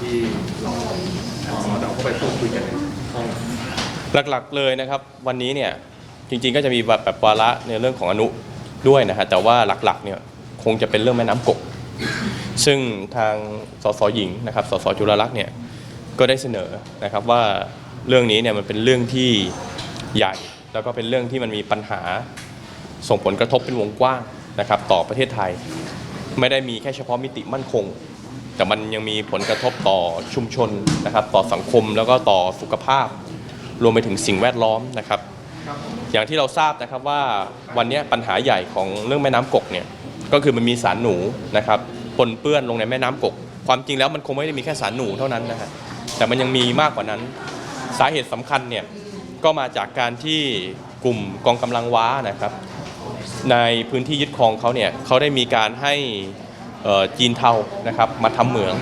ที่เราเราเข้าไปพูดคุยกันในห้องหลักๆเลยนะครับวันนี้เนี่ยจริงๆก็จะมีแบบวาระในเรื่องของอนุด้วยนะฮะแต่ว่าหลักๆเนี่ยคงจะเป็นเรื่องแม่น้ำกก ซึ่งทางสสหญิงนะครับสสจุลลักษณ์เนี่ยก็ได้เสนอนะครับว่าเรื่องนี้เนี่ยมันเป็นเรื่องที่ใหญ่แล้วก็เป็นเรื่องที่มันมีปัญหาส่งผลกระทบเป็นวงกว้างนะครับต่อประเทศไทย ไม่ได้มีแค่เฉพาะมิติมั่นคง แต่มันยังมีผลกระทบต่อชุมชนนะครับ ต่อสังคมแล้วก็ต่อสุขภาพ รวมไปถึงสิ่งแวดล้อมนะครับ อย่างที่เราทราบนะครับว่าวันนี้ปัญหาใหญ่ของเรื่องแม่น้ำกกเนี่ยก็คือมันมีสารหนูนะครับปนเปื้อนลงในแม่น้ำกก ความจริงแล้วมันคงไม่ได้มีแค่สารหนูเท่านั้นนะฮะแต่มันยังมีมากกว่านั้น สาเหตุสำคัญเนี่ยก็มาจากการที่กลุ่มกองกำลังว้านะครับ ในพื้นที่ยึดครองเขาเนี่ยเขาได้มีการให้ จีนเทานะครับมาทำเหมือง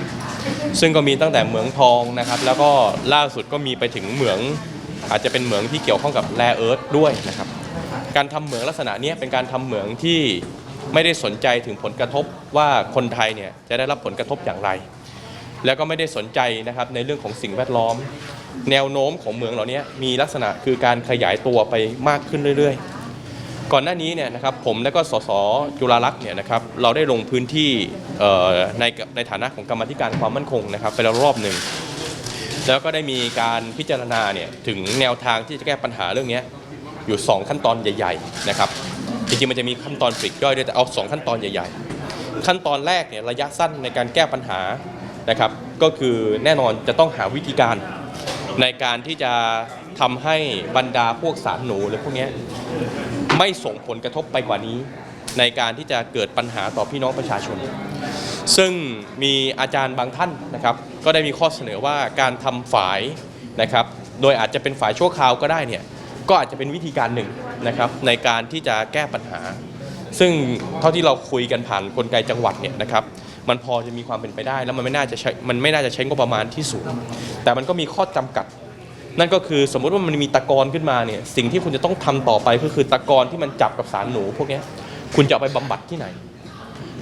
ซึ่งก็มีตั้งแต่เหมืองทองนะครับแล้วก็ล่าสุดก็มีไปถึงเหมือง อาจจะเป็นเหมืองที่เกี่ยวข้องกับแร่เอิร์ธด้วยนะครับการทำเหมืองลักษณะนี้เป็นการทำเหมืองที่ไม่ได้สนใจถึงผลกระทบว่าคนไทยเนี่ยจะได้รับผลกระทบอย่างไร แล้วก็ไม่ได้สนใจนะครับในเรื่องของสิ่งแวดล้อม แนวโน้มของเหมืองเหล่านี้มีลักษณะคือการขยายตัวไปมากขึ้นเรื่อยๆ ก่อนหน้านี้เนี่ยนะครับผมและก็สสจุฬาลักษณ์เนี่ยนะครับเราได้ลงพื้นที่ในในฐานะของกรรมธิการความมั่นคงนะครับไปแล้วรอบหนึ่งแล้วก็ได้มีการพิจารณาเนี่ยถึงแนวทางที่จะแก้ปัญหาเรื่องเนี้ยอยู่ 2 ขั้นตอนใหญ่ ๆนะครับจริงๆมันจะมีขั้นตอนปลีกย่อยด้วยแต่เอา 2 ขั้นตอนใหญ่ ๆ ขั้นตอนแรกเนี่ยระยะสั้นในการแก้ปัญหานะครับก็คือแน่นอนจะต้องหาวิธีการในการที่จะทำให้บรรดาพวกสารหนูหรือพวกเนี้ย ไม่ส่งผลกระทบไปกว่านี้ ในการที่จะเกิดปัญหาต่อพี่น้องประชาชน ซึ่งมีอาจารย์บางท่านนะครับ ก็ได้มีข้อเสนอว่าการทำฝายนะครับ โดยอาจจะเป็นฝายชั่วคราวก็ได้เนี่ยก็อาจจะเป็นวิธีการหนึ่งนะครับในการที่จะแก้ปัญหา ซึ่งเท่าที่เราคุยกันผ่านกลไกจังหวัดเนี่ยนะครับมันพอจะมีความเป็นไปได้ แล้วมันไม่น่าจะใช้มันไม่น่าจะใช้งบประมาณที่สูง แต่มันก็มีข้อจำกัด นั่นก็คือสมมุติว่ามันมีตะกอนขึ้นมาเนี่ยสิ่งที่คุณจะต้องทำต่อไปก็คือตะกอนที่มันจับกับสารหนูพวกนี้คุณจะไปบำบัดที่ไหน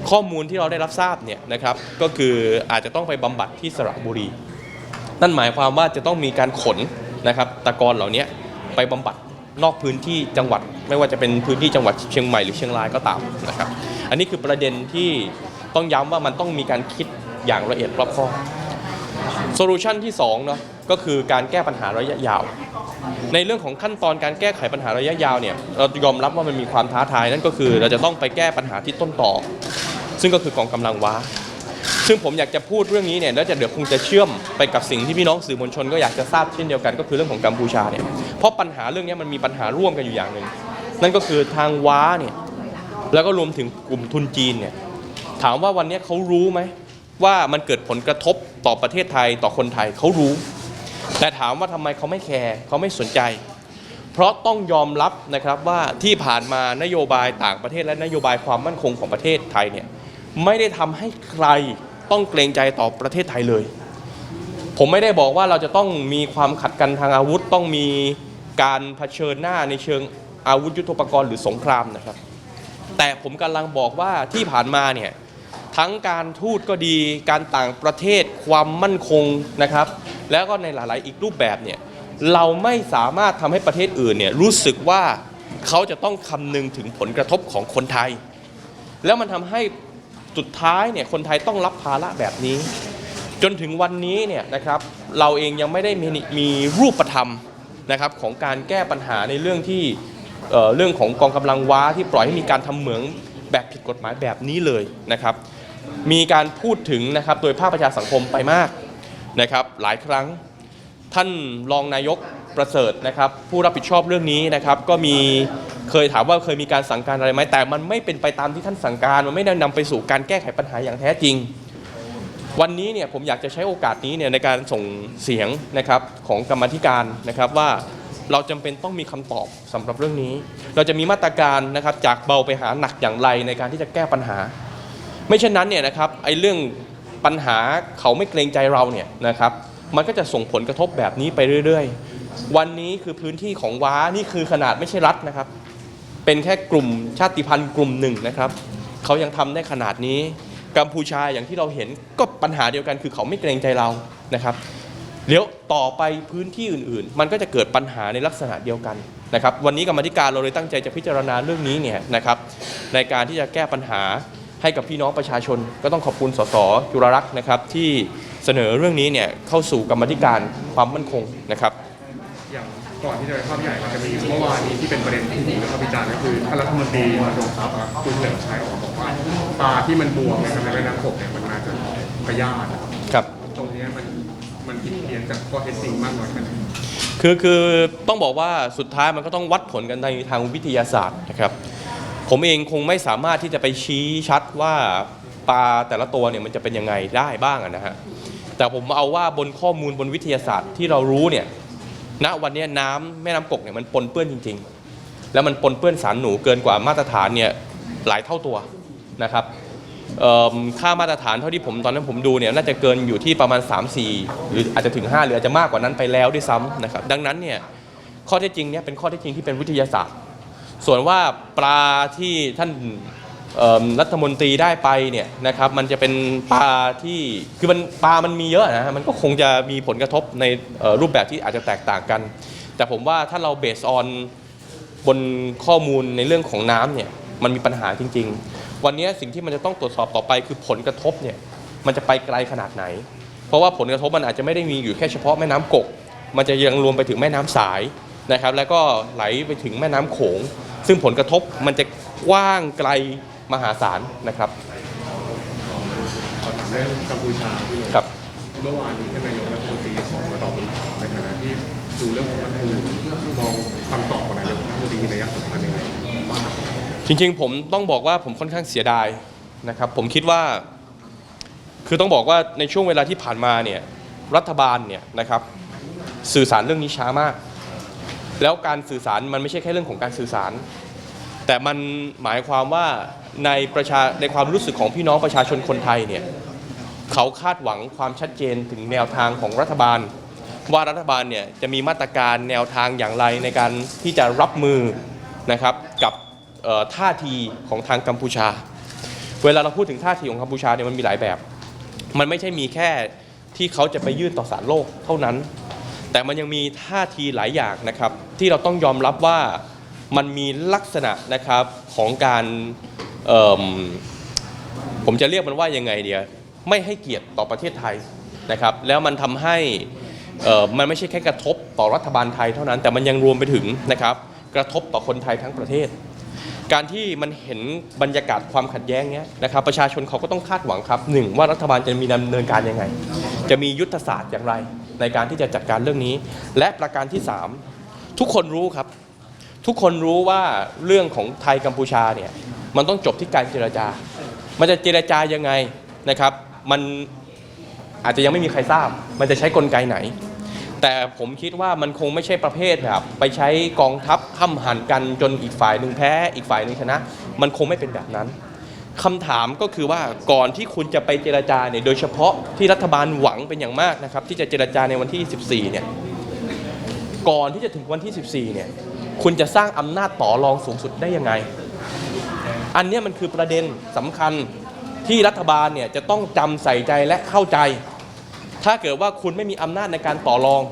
ข้อมูลที่เราได้รับทราบเนี่ยนะครับก็คืออาจจะต้องไปบำบัดที่สระบุรี นั่นหมายความว่าจะต้องมีการขนนะครับตะกอนเหล่านี้ไปบำบัดนอกพื้นที่จังหวัด ไม่ว่าจะเป็นพื้นที่จังหวัดเชียงใหม่หรือเชียงรายก็ตามนะครับอันนี้คือประเด็นที่ต้องย้ำว่ามันต้องมีการคิดอย่างละเอียดรอบคอบโซลูชันที่2เนาะ ก็คือการแก้ปัญหาระยะยาว ในเรื่องของขั้นตอนการแก้ไขปัญหาระยะยาวเนี่ยเรายอมรับว่ามันมีความท้าทายนั่นก็คือ เราจะต้องไปแก้ปัญหาที่ต้นต่อ ซึ่งก็คือกองกำลังว้า ซึ่งผมอยากจะพูดเรื่องนี้เนี่ยแล้วจะเดี๋ยวคงจะเชื่อมไปกับสิ่งที่พี่น้องสื่อมวลชนก็อยากจะทราบเช่นเดียวกันก็คือเรื่องของกัมพูชาเนี่ยเพราะปัญหาเรื่องนี้มันมีปัญหาร่วมกันอยู่อย่างหนึ่งนั่นก็คือทางว้าเนี่ยแล้วก็รวมถึงกลุ่มทุนจีนเนี่ยถามว่าวันนี้เขารู้ไหมว่ามันเกิดผลกระทบต่อประเทศไทยต่อคนไทยเขารู้ แต่ถามว่าทำไมเขาไม่แคร์เขาไม่สนใจ เพราะต้องยอมรับนะครับว่าที่ผ่านมานโยบายต่างประเทศและนโยบายความมั่นคงของประเทศไทยเนี่ยไม่ได้ทำให้ใครต้องเกรงใจต่อประเทศไทยเลย ผมไม่ได้บอกว่าเราจะต้องมีความขัดกันทางอาวุธต้องมีการเผชิญหน้าในเชิงอาวุธยุทโธปกรณ์หรือสงครามนะครับ แต่ผมกำลังบอกว่าที่ผ่านมาเนี่ย ทั้งการทูตก็ดี การต่างประเทศความมั่นคงนะครับ แล้วก็ในหลาย ๆ อีกรูปแบบเนี่ยเราไม่สามารถทำให้ประเทศอื่นเนี่ยรู้สึกว่าเขาจะต้องคำนึงถึงผลกระทบของคนไทย แล้วมันทำให้สุดท้ายเนี่ยคนไทยต้องรับภาระแบบนี้ จนถึงวันนี้เนี่ยนะครับเราเองยังไม่ได้มีมีรูปธรรมนะครับของการแก้ปัญหาในเรื่องที่เเรื่องของกองกำลังว้าที่ปล่อยให้มีการทำเหมืองแบบผิดกฎหมายแบบนี้เลยนะครับ มีการพูดถึงนะครับโดยภาคประชาสังคมไปมากนะครับ หลายครั้งท่านรองนายกประเสริฐนะครับ ผู้รับผิดชอบเรื่องนี้นะครับก็มีเคยถามว่าเคยมีการสั่งการอะไรไหมแต่มันไม่เป็นไปตามที่ท่านสั่งการมันไม่ได้นำไปสู่การแก้ไขปัญหาอย่างแท้จริง วันนี้เนี่ยผมอยากจะใช้โอกาสนี้เนี่ยในการส่งเสียงนะครับของกรรมธิการนะครับว่าเราจำเป็นต้องมีคำตอบสำหรับเรื่องนี้ เราจะมีมาตรการนะครับจากเบาไปหาหนักอย่างไรในการที่จะแก้ปัญหา ไม่เช่นนั้นเนี่ยนะครับไอ้เรื่องปัญหาเขาไม่เกรงใจเราเนี่ยนะครับมันก็จะส่งผลกระทบแบบนี้ไปเรื่อย ๆ วันนี้คือพื้นที่ของว้านี่คือขนาดไม่ใช่รัฐนะครับ เป็นแค่กลุ่มชาติพันธุ์กลุ่มหนึ่งนะครับเขายังทำได้ขนาดนี้กัมพูชาอย่างที่เราเห็นก็ปัญหาเดียวกันคือเขาไม่เกรงใจเรานะครับเดี๋ยวต่อไปพื้นที่อื่นๆ มันก็จะเกิดปัญหาในลักษณะเดียวกันนะครับ วันนี้กรรมธิการเราเลยตั้งใจจะพิจารณาเรื่องนี้เนี่ยนะครับ ในการที่จะแก้ปัญหา ให้กับพี่น้องประชาชน ก็ต้องขอบคุณสสจุรรักษ์นะครับที่เสนอเรื่องนี้เนี่ยเข้าสู่กรรมาธิการความมั่นคงนะครับอย่างก่อนที่จะไปภาพใหญ่มันจะมีเมื่อวานนี้ที่เป็นประเด็นที่ถูกวิพากษ์วิจารณ์ก็คือท่านรัฐมนตรีมาดงทรัพย์อะคุณเฉลิมชัยออกมาบอกว่าปลาที่มันบวมในในแม่น้ำกกเนี่ยมันมาจากพยาธิครับ ตรงเนี้ยมันมันผิดเพี้ยนจากข้อเท็จจริงมากน้อยแค่ไหนคือคือต้องบอกว่าสุดท้ายมันก็ต้องวัดผลกันในทางวิทยาศาสตร์นะครับ ผมเองคงไม่สามารถที่จะไปชี้ชัดว่าปลาแต่ละตัวเนี่ยมันจะเป็นยังไงได้บ้างนะฮะแต่ผมเอาว่าบนข้อมูลบนวิทยาศาสตร์ที่เรารู้เนี่ยณวันนี้น้ำแม่น้ำกกเนี่ยมันปนเปื้อนจริง ๆ แล้วมันปนเปื้อนสารหนูเกินกว่ามาตรฐานเนี่ยหลายเท่าตัวนะครับค่ามาตรฐานเท่าที่ผมตอนนั้นผมดูเนี่ยน่าจะเกินอยู่ที่ประมาณ 3-4 หรืออาจจะถึง 5 หรืออาจจะมากกว่านั้นไปแล้วด้วยซ้ำนะครับดังนั้นเนี่ยข้อเท็จจริงเนี่ยเป็นข้อเท็จจริงที่เป็นวิทยาศาสตร์ ส่วนว่าปลาที่ท่านรัฐมนตรีได้ไปเนี่ยนะครับมันจะเป็นปลาที่คือมันปลามันมีเยอะนะมันก็คงจะมีผลกระทบในรูปแบบที่อาจจะแตกต่างกัน แต่ผมว่าถ้าเราเบสออนบนข้อมูลในเรื่องของน้ำเนี่ยมันมีปัญหาจริง ๆ วันนี้สิ่งที่มันจะต้องตรวจสอบต่อไปคือผลกระทบเนี่ยมันจะไปไกลขนาดไหน เพราะว่าผลกระทบมันอาจจะไม่ได้มีอยู่แค่เฉพาะแม่น้ำกก มันจะยังรวมไปถึงแม่น้ำสายนะครับแล้วก็ไหลไปถึงแม่น้ำโขง ซึ่งผลกระทบมันจะกว้างไกลมหาศาลนะครับขอถามเรื่องกัมพูชาที่ครับเมื่อวานนี้ท่านนายกรัฐมนตรีขอมาตอบคำถามในฐานะที่ดูเรื่องของรัฐธรรมนูญมองคำตอบของนายกรัฐมนตรีในระยะสำคัญยังไงบ้างจริงๆผมต้องบอกว่าผมค่อนข้างเสียดายนะครับผมคิดว่า คือต้องบอกว่าในช่วงเวลาที่ผ่านมาเนี่ยรัฐบาลเนี่ยนะครับสื่อสารเรื่องนี้ช้ามาก แล้วการสื่อสารมันไม่ใช่แค่เรื่องของการสื่อสาร แต่มันหมายความว่าในประชาในความรู้สึกของพี่น้องประชาชนคนไทยเนี่ยเขาคาดหวังความชัดเจนถึงแนวทางของรัฐบาล ว่ารัฐบาลเนี่ยจะมีมาตรการแนวทางอย่างไรในการที่จะรับมือนะครับกับท่าทีของทางกัมพูชา เวลาเราพูดถึงท่าทีของกัมพูชาเนี่ยมันมีหลายแบบ มันไม่ใช่มีแค่ที่เขาจะไปยื่นต่อศาลโลกเท่านั้น แต่มันยังมีท่าทีหลายอย่างนะครับ ที่เราต้องยอมรับว่ามันมีลักษณะนะครับของการมผมจะเรียกมันว่ายังไงเดียไม่ให้เกียรติต่อประเทศไทยนะครับ แล้วมันทำให้มันไม่ใช่แค่กระทบต่อรัฐบาลไทยเท่านั้น แต่มันยังรวมไปถึงนะครับ กระทบต่อคนไทยทั้งประเทศ การที่มันเห็นบรรยากาศความขัดแย้งเนี้ยนะครับ ประชาชนเขาก็ต้องคาดหวังครับหนึ่งว่ารัฐบาลจะมีดำเนินการยังไง จะมียุทธศาสตร์อย่างไร ในการที่จะจัดการเรื่องนี้ และประการที่ 3 ทุกคนรู้ครับ ทุกคนรู้ว่าเรื่องของไทยกัมพูชาเนี่ยมันต้องจบที่การเจรจา มันจะเจรจายังไงนะครับ มันอาจจะยังไม่มีใครทราบ มันจะใช้กลไกไหน แต่ผมคิดว่ามันคงไม่ใช่ประเภทแบบไปใช้กองทัพห้ำหันกันจนอีกฝ่ายหนึ่งแพ้ อีกฝ่ายหนึ่งชนะ มันคงไม่เป็นแบบนั้น คำถามก็คือว่าก่อนที่คุณจะไปเจรจาเนี่ยโดยเฉพาะที่รัฐบาลหวังเป็นอย่างมากนะครับ ที่จะเจรจาในวันที่ 14 เนี่ย ก่อนที่จะถึงวันที่ 14 เนี่ย คุณจะสร้างอำนาจต่อรองสูงสุดได้ยังไง อันนี้มันคือประเด็นสำคัญที่รัฐบาลเนี่ยจะต้องจำใส่ใจและเข้าใจ ถ้าเกิดว่าคุณไม่มีอำนาจในการต่อรอง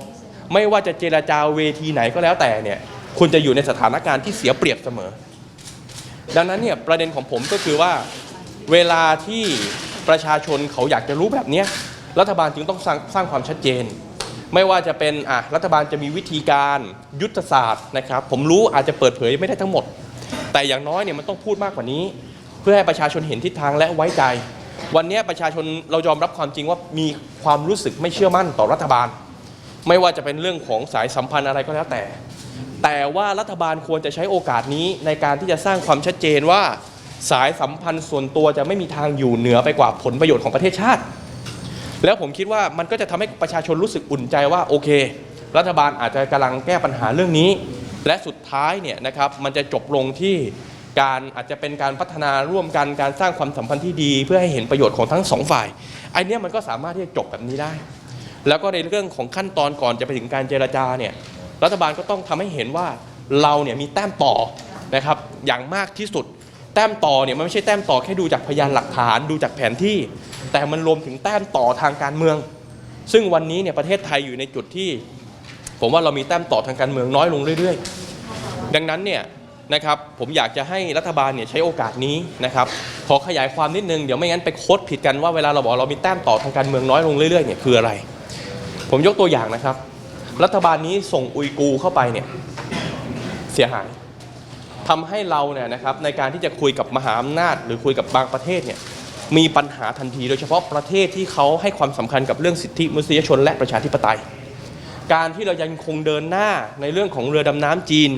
ไม่ว่าจะเจราจาเวทีไหนก็แล้วแต่เนี่ย คุณจะอยู่ในสถานการณ์ที่เสียเปรียบเสมอ ดังนั้นเนี่ยประเด็นของผมก็คือว่าเวลาที่ประชาชนเขาอยากจะรู้แบบนี้รัฐบาลจึงต้องสร้างสร้างความชัดเจน ไม่ว่าจะเป็นอะรัฐบาลจะมีวิธีการยุทธศาสตร์นะครับ ผมรู้อาจจะเปิดเผยไม่ได้ทั้งหมด แต่อย่างน้อยเนี่ยมันต้องพูดมากกว่านี้ เพื่อให้ประชาชนเห็นทิศทางและไว้ใจ วันนี้ประชาชนเรายอมรับความจริงว่ามีความรู้สึกไม่เชื่อมั่นต่อรัฐบาล ไม่ว่าจะเป็นเรื่องของสายสัมพันธ์อะไรก็แล้วแต่ แต่ว่ารัฐบาลควรจะใช้โอกาสนี้ในการที่จะสร้างความชัดเจนว่า สายสัมพันธ์ส่วนตัวจะไม่มีทางอยู่เหนือไปกว่าผลประโยชน์ของประเทศชาติ แล้วผมคิดว่ามันก็จะทำให้ประชาชนรู้สึกอุ่นใจว่าโอเค รัฐบาลอาจจะกำลังแก้ปัญหาเรื่องนี้ และสุดท้ายเนี่ยนะครับมันจะจบลงที่การอาจจะเป็นการพัฒนาร่วมกันการสร้างความสัมพันธ์ที่ดี เพื่อให้เห็นประโยชน์ของทั้งสองฝ่ายไอเนี้ยมันก็สามารถที่จะจบแบบนี้ได้ แล้วก็ในเรื่องของขั้นตอนก่อนจะไปถึงการเจรจาเนี่ย รัฐบาลก็ต้องทำให้เห็นว่าเราเนี่ยมีแต้มต่อนะครับอย่างมากที่สุด แต้มต่อเนี่ยมันไม่ใช่แต้มต่อแค่ดูจากพยานหลักฐานดูจากแผนที่ แต่มันรวมถึงแต้มต่อทางการเมือง ซึ่งวันนี้เนี่ยประเทศไทยอยู่ในจุดที่ ผมว่าเรามีแต้มต่อทางการเมืองน้อยลงเรื่อยๆ ดังนั้นเนี่ยนะครับผมอยากจะให้รัฐบาลเนี่ยใช้โอกาสนี้นะครับขอขยายความนิดนึงเดี๋ยวไม่งั้นไปโคดผิดกันว่าเวลาเราบอกเรามีแต้มต่อทางการเมืองน้อยลงเรื่อยๆเนี่ยคืออะไร ผมยกตัวอย่างนะครับ รัฐบาลนี้ส่งอุยกูเข้าไปเนี่ยเสียหายทำให้เราเนี่ยนะครับในการที่จะคุยกับมหาอำนาจ หรือคุยกับบางประเทศเนี่ยมีปัญหาทันที โดยเฉพาะประเทศที่เขาให้ความสำคัญกับเรื่องสิทธิมนุษยชนและประชาธิปไตย การที่เรายังคงเดินหน้าในเรื่องของเรือดำน้ำจีน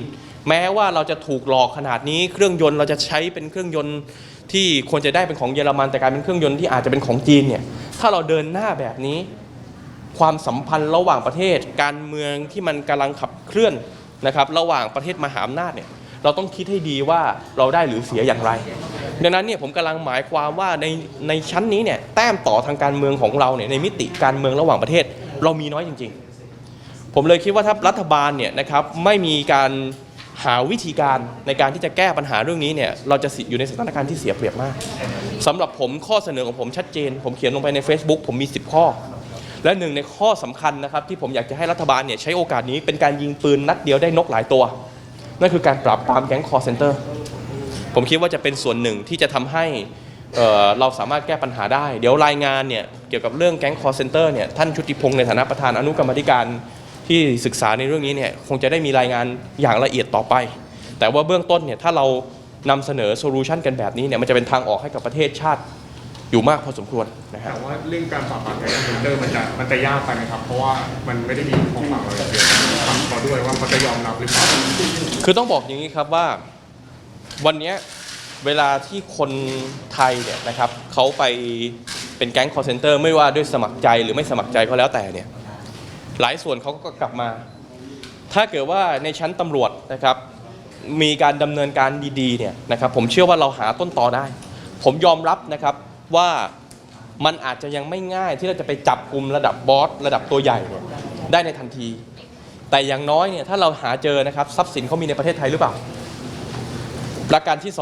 แม้ว่าเราจะถูกหลอกขนาดนี้ เครื่องยนต์เราจะใช้เป็นเครื่องยนต์ที่ควรจะได้เป็นของเยอรมันแต่กลายเป็นเครื่องยนต์ที่อาจจะเป็นของจีนเนี่ยถ้าเราเดินหน้าแบบนี้ ความสัมพันธ์ระหว่างประเทศ การเมืองที่มันกำลังขับเคลื่อนนะครับระหว่างประเทศมหาอำนาจเนี่ยเราต้องคิดให้ดีว่าเราได้หรือเสียอย่างไร ดังนั้นเนี่ยผมกำลังหมายความว่าในในชั้นนี้เนี่ยแต้มต่อทางการเมืองของเราเนี่ยในมิติการเมืองระหว่างประเทศ เรามีน้อยจริง ๆ ผมเลยคิดว่าถ้ารัฐบาลเนี่ยนะครับไม่มีการหาวิธีการในการที่จะแก้ปัญหาเรื่องนี้เนี่ยเราจะอยู่ในสถานการณ์ที่เสียเปรียบมากสำหรับผมข้อเสนอของผมชัดเจน ผมเขียนลงไปใน Facebook ผมมี 10 ข้อ และหนึ่งในข้อสำคัญนะครับที่ผมอยากจะให้รัฐบาลเนี่ยใช้โอกาสนี้เป็นการยิงปืนนัดเดียวได้นกหลายตัว นั่นคือการปราบปรามแก๊งคอร์เซนเตอร์ผมคิดว่าจะเป็นส่วนหนึ่งที่จะทำให้เเราสามารถแก้ปัญหาได้ เดี๋ยวรายงานเนี่ยเกี่ยวกับเรื่องแก๊งคอร์เซนเตอร์เนี่ยท่านชุติพงศ์ในฐานะประธานอนุกรรมธิการที่ศึกษาในเรื่องนี้เนี่ยคงจะได้มีรายงานอย่างละเอียดต่อไป แต่ว่าเบื้องต้นเนี่ยถ้าเรานำเสนอโซลูชันกันแบบนี้เนี่ยมันจะเป็นทางออกให้กับประเทศชาติ อยู่มากพอสมควรนะคแต่รับว่าเรื่องการปราบปรามแก๊งคอร์เซนเตอร์มันจะมันจะยากไปนะครับ เพราะว่ามันไม่ได้มีของฝั่งเราอย่างเดียวฝั่งเขาด้วยว่าเขาจะยอมรับหรือเปล่าคือต้องบอกอย่างนี้ครับว่าวันเนี้ยเวลาที่คนไทยเนี่ยนะครับเขาไปเป็นแก๊งคอร์เซนเตอร์ไม่ว่าด้วยสมัครใจหรือไม่สมัครใจก็แล้วแต่เนี่ยหลายส่วนเขาก็กลับมา ถ้าเกิดว่าในชั้นตำรวจนะครับมีการดำเนินการดีๆเนี่ยนะครับผมเชื่อว่าเราหาต้นตอได้ ผมยอมรับนะครับ ว่ามันอาจจะยังไม่ง่ายที่เราจะไปจับกลุ่มระดับบอสระดับตัวใหญ่เนี่ยได้ในทันที แต่อย่างน้อยเนี่ยถ้าเราหาเจอนะครับทรัพย์สินเขามีในประเทศไทยหรือเปล่า ประการที่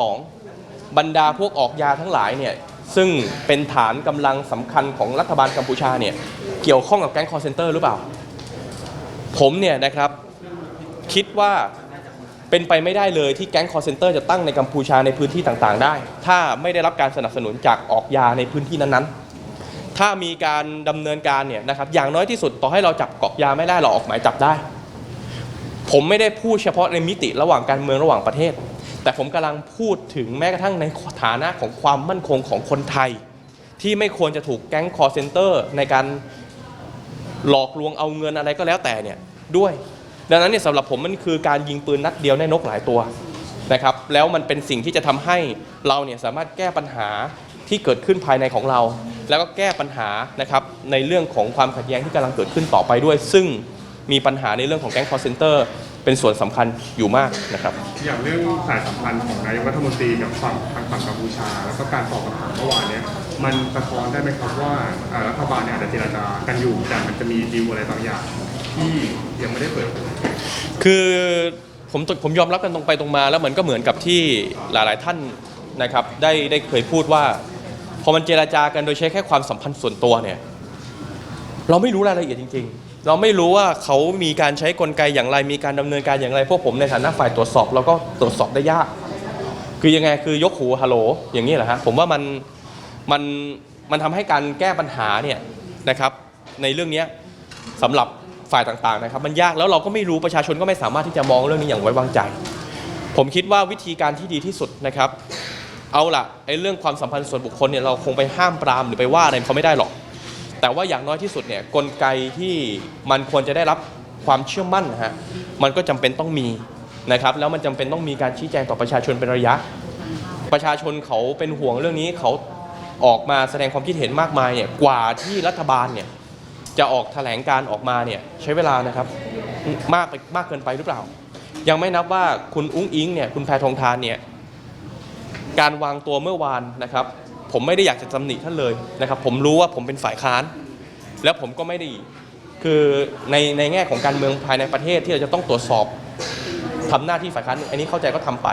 2 บรรดาพวกออกยาทั้งหลายเนี่ยซึ่งเป็นฐานกำลังสำคัญของรัฐบาลกัมพูชาเนี่ยเกี่ยวข้องกับแก๊งคอร์เซนเตอร์หรือเปล่า ผมเนี่ยนะครับคิดว่า เป็นไปไม่ได้เลยที่แก๊งคอร์เซนเตอร์จะตั้งในกัมพูชาในพื้นที่ต่างๆ ได้ ถ้าไม่ได้รับการสนับสนุนจากออกยาในพื้นที่นั้นๆ ถ้ามีการดำเนินการเนี่ยนะครับอย่างน้อยที่สุดต่อให้เราจับกอกยาไม่ได้เราออกหมายจับได้ ผมไม่ได้พูดเฉพาะในมิติระหว่างการเมืองระหว่างประเทศ แต่ผมกำลังพูดถึงแม้กระทั่งในฐานะของความมั่นคงของคนไทย ที่ไม่ควรจะถูกแก๊งคอร์เซนเตอร์ในการหลอกลวงเอาเงินอะไรก็แล้วแต่เนี่ยด้วย ดังนั้นเนี่ยสำหรับผมมันคือการยิงปืนนัดเดียวได้นกหลายตัวนะครับแล้วมันเป็นสิ่งที่จะทำให้เราเนี่ยสามารถแก้ปัญหาที่เกิดขึ้นภายในของเรา แล้วก็แก้ปัญหานะครับในเรื่องของความขัดแย้งที่กำลังเกิดขึ้นต่อไปด้วย ซึ่งมีปัญหาในเรื่องของแก๊งคอร์เซนเตอร์เป็นส่วนสำคัญอยู่มากนะครับ อย่างเรื่องสายสัมพันธ์ของนายกรัฐมนตรีกับฝั่งทางฝั่งกัมพูชา แล้วก็การตอบคำถามเมื่อวานเนี้ยมันสะท้อนได้ไหมครับว่าอ่ารัฐบาลเนี่ยอาจจะเจรจากันอยู่แต่มันจะมีดีลอะไรบางอย่างที่ยังไม่ได้เปิดเผย คือผมผมยอมรับกันตรงไปตรงมา แล้วมันก็เหมือนกับที่หลายๆท่านนะครับได้ได้เคยพูดว่า พอมันเจราจากันโดยใช้แค่ความสัมพันธ์ส่วนตัวเนี่ยเราไม่รู้รายละเอียดจริง ๆ เราไม่รู้ว่าเขามีการใช้กลไกอย่างไรมีการดำเนินการอย่างไรพวกผมในฐานะฝ่ายตรวจสอบเราก็ตรวจสอบได้ยาก คือยังไงคือยกหูฮัลโหลอย่างนี้เหรอฮะผมว่ามันมันมันทำให้การแก้ปัญหาเนี่ยนะครับในเรื่องนี้สำหรับ ฝ่ายต่างๆนะครับ มันยากแล้วเราก็ไม่รู้ประชาชนก็ไม่สามารถที่จะมองเรื่องนี้อย่างไว้วางใจ ผมคิดว่าวิธีการที่ดีที่สุดนะครับ เอาล่ะไอ้เรื่องความสัมพันธ์ส่วนบุคคลเนี่ยเราคงไปห้ามปรามหรือไปว่าอะไรเขาไม่ได้หรอก แต่ว่าอย่างน้อยที่สุดเนี่ยกลไกที่มันควรจะได้รับความเชื่อมั่นนะฮะมันก็จำเป็นต้องมีนะครับ แล้วมันจำเป็นต้องมีการชี้แจงต่อประชาชนเป็นระยะ ประชาชนเขาเป็นห่วงเรื่องนี้เขาออกมาแสดงความคิดเห็นมากมายเนี่ยกว่าที่รัฐบาลเนี่ย จะออกแถลงการออกมาเนี่ยใช้เวลานะครับมากไปมากเกินไปหรือเปล่า ยังไม่นับว่าคุณอุ้งอิงเนี่ยคุณแพทองทานเนี่ยการวางตัวเมื่อวานนะครับ ผมไม่ได้อยากจะตำหนิท่านเลยนะครับ ผมรู้ว่าผมเป็นฝ่ายค้าน แล้วผมก็ไม่ได้คือในในแง่ของการเมืองภายในประเทศที่เราจะต้องตรวจสอบทำหน้าที่ฝ่ายค้านอันนี้เข้าใจก็ทำไป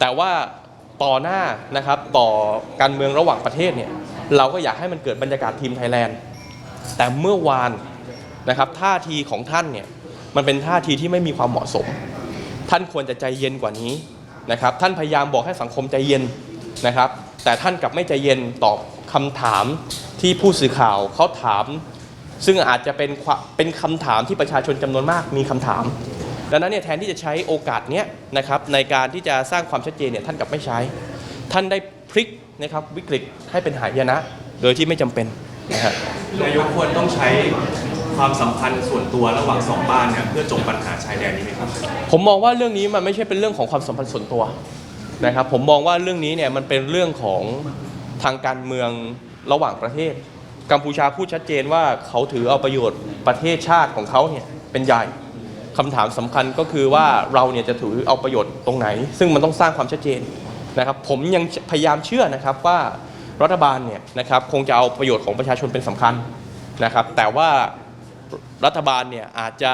แต่ว่าต่อหน้านะครับต่อการเมืองระหว่างประเทศเนี่ยเราก็อยากให้มันเกิดบรรยากาศทีมไทยแลนด์ แต่เมื่อวานนะครับท่าทีของท่านเนี่ยมันเป็นท่าทีที่ไม่มีความเหมาะสม ท่านควรจะใจเย็นกว่านี้นะครับ ท่านพยายามบอกให้สังคมใจเย็นนะครับ แต่ท่านกลับไม่ใจเย็นตอบคำถามที่ผู้สื่อข่าวเขาถาม ซึ่งอาจจะเป็นเป็นคำถามที่ประชาชนจำนวนมากมีคำถาม ดังนั้นเนี่ยแทนที่จะใช้โอกาสเนี้ยนะครับในการที่จะสร้างความชัดเจนเนี่ยท่านกลับไม่ใช้ ท่านได้พลิกนะครับวิกฤตให้เป็นหายนะ โดยที่ไม่จำเป็น นะฮะนายกควรต้องใช้ความสัมพันธ์ส่วนตัวระหว่างสองบ้านเนี่ยเพื่อจบปัญหาชายแดนนี้ไหมครับ ผมมองว่าเรื่องนี้มันไม่ใช่เป็นเรื่องของความสัมพันธ์ส่วนตัวนะครับ ผมมองว่าเรื่องนี้เนี่ยมันเป็นเรื่องของทางการเมืองระหว่างประเทศ กัมพูชาพูดชัดเจนว่าเขาถือเอาประโยชน์ประเทศชาติของเขาเนี่ยเป็นใหญ่คำถามสำคัญก็คือว่าเราเนี่ยจะถือเอาประโยชน์ตรงไหน ซึ่งมันต้องสร้างความชัดเจนนะครับ ผมยังพยายามเชื่อนะครับว่า รัฐบาลเนี่ยนะครับคงจะเอาประโยชน์ของประชาชนเป็นสำคัญนะครับ แต่ว่ารัฐบาลเนี่ยอาจจะ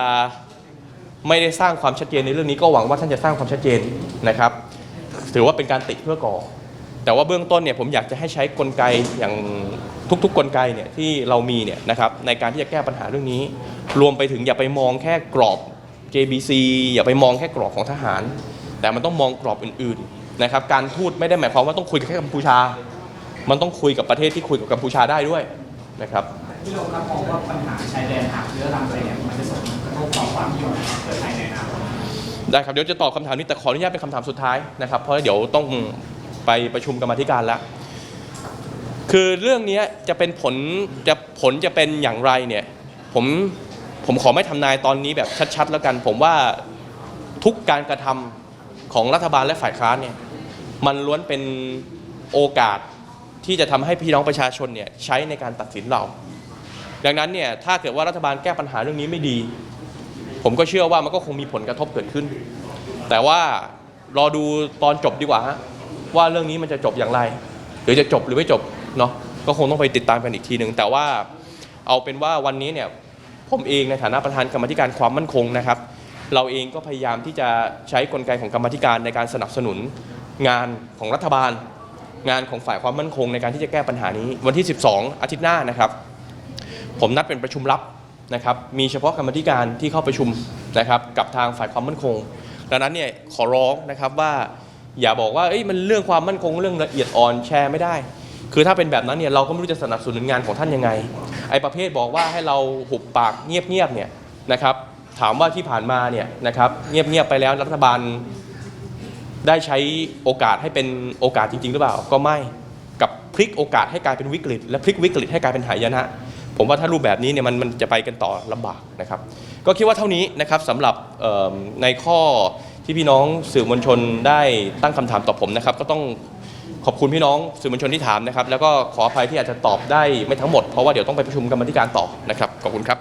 ไม่ได้สร้างความชัดเจนในเรื่องนี้ก็หวังว่าท่านจะสร้างความชัดเจนนะครับ ถือว่าเป็นการติเพื่อก่อ แต่ว่าเบื้องต้นเนี่ยผมอยากจะให้ใช้กลไกอย่างทุกๆกลไกเนี่ยที่เรามีเนี่ยนะครับในการที่จะแก้ปัญหาเรื่องนี้ รวมไปถึงอย่าไปมองแค่กรอบ JBC อย่าไปมองแค่กรอบของทหาร แต่มันต้องมองกรอบอื่นๆนะครับการพูดไม่ได้หมายความว่าต้องคุยกับแค่กัมพูชา มันต้องคุยกับประเทศที่คุยกับกัมพูชาได้ด้วยนะครับพี่โรมครับมองว่าปัญหาชายแดนหากเรื้อรังไปเนี่ยมันจะส่งผลกระทบต่อความนิยมของเพื่อไทยในอนาคตได้ครับเดี๋ยวจะตอบคำถามนี้แต่ขออนุญาตเป็นคำถามสุดท้ายนะครับ เพราะเดี๋ยวต้องไปประชุมกรรมาธิการแล้วคือเรื่องนี้จะเป็นผลจะผลจะเป็นอย่างไรเนี่ยผมผมขอไม่ทำนายตอนนี้แบบชัด ๆ แล้วกัน ผมว่าทุกการกระทำของรัฐบาลและฝ่ายค้านเนี่ยมันล้วนเป็นโอกาส ที่จะทำให้พี่น้องประชาชนเนี่ยใช้ในการตัดสินเรา ดังนั้นเนี่ยถ้าเกิดว่ารัฐบาลแก้ปัญหาเรื่องนี้ไม่ดี ผมก็เชื่อว่ามันก็คงมีผลกระทบเกิดขึ้น แต่ว่ารอดูตอนจบดีกว่าฮะว่าเรื่องนี้มันจะจบอย่างไร หรือจะจบหรือไม่จบเนาะก็คงต้องไปติดตามกันอีกทีหนึ่งแต่ว่าเอาเป็นว่าวันนี้เนี่ยผมเองในฐานะประธานกรรมธิการความมั่นคงนะครับ เราเองก็พยายามที่จะใช้กลไกของกรรมธิการในการสนับสนุนงานของรัฐบาล งานของฝ่ายความมั่นคงในการที่จะแก้ปัญหานี้ วันที่ 12 อาทิตย์หน้านะครับ ผมนัดเป็นประชุมลับนะครับ มีเฉพาะกรรมธิการที่เข้าประชุมนะครับ กับทางฝ่ายความมั่นคง ดังนั้นเนี่ยขอร้องนะครับว่าอย่าบอกว่าเอ้ยมันเรื่องความมั่นคงเรื่องละเอียดอ่อนแชร์ไม่ได้ คือถ้าเป็นแบบนั้นเนี่ยเราก็ไม่รู้จะสนับสนุนงานของท่านยังไง ไอ้ประเภทบอกว่าให้เราหุบปากเงียบๆเนี่ยนะครับ ถามว่าที่ผ่านมาเนี่ยนะครับเงียบๆไปแล้วรัฐบาล ได้ใช้โอกาสให้เป็นโอกาสจริง ๆ หรือเปล่า ก็ไม่กับพลิกโอกาสให้กลายเป็นวิกฤต และพลิกวิกฤตให้กลายเป็นหายนะ ผมว่าถ้ารูปแบบนี้เนี่ยมันมันจะไปกันต่อลำบากนะครับ ก็คิดว่าเท่านี้นะครับสำหรับในข้อที่พี่น้องสื่อมวลชนได้ตั้งคำถามต่อผมนะครับ ก็ต้องขอบคุณพี่น้องสื่อมวลชนที่ถามนะครับ แล้วก็ขออภัยที่อาจจะตอบได้ไม่ทั้งหมดเพราะว่าเดี๋ยวต้องไปประชุมกรรมธิการต่อนะครับขอบคุณครับ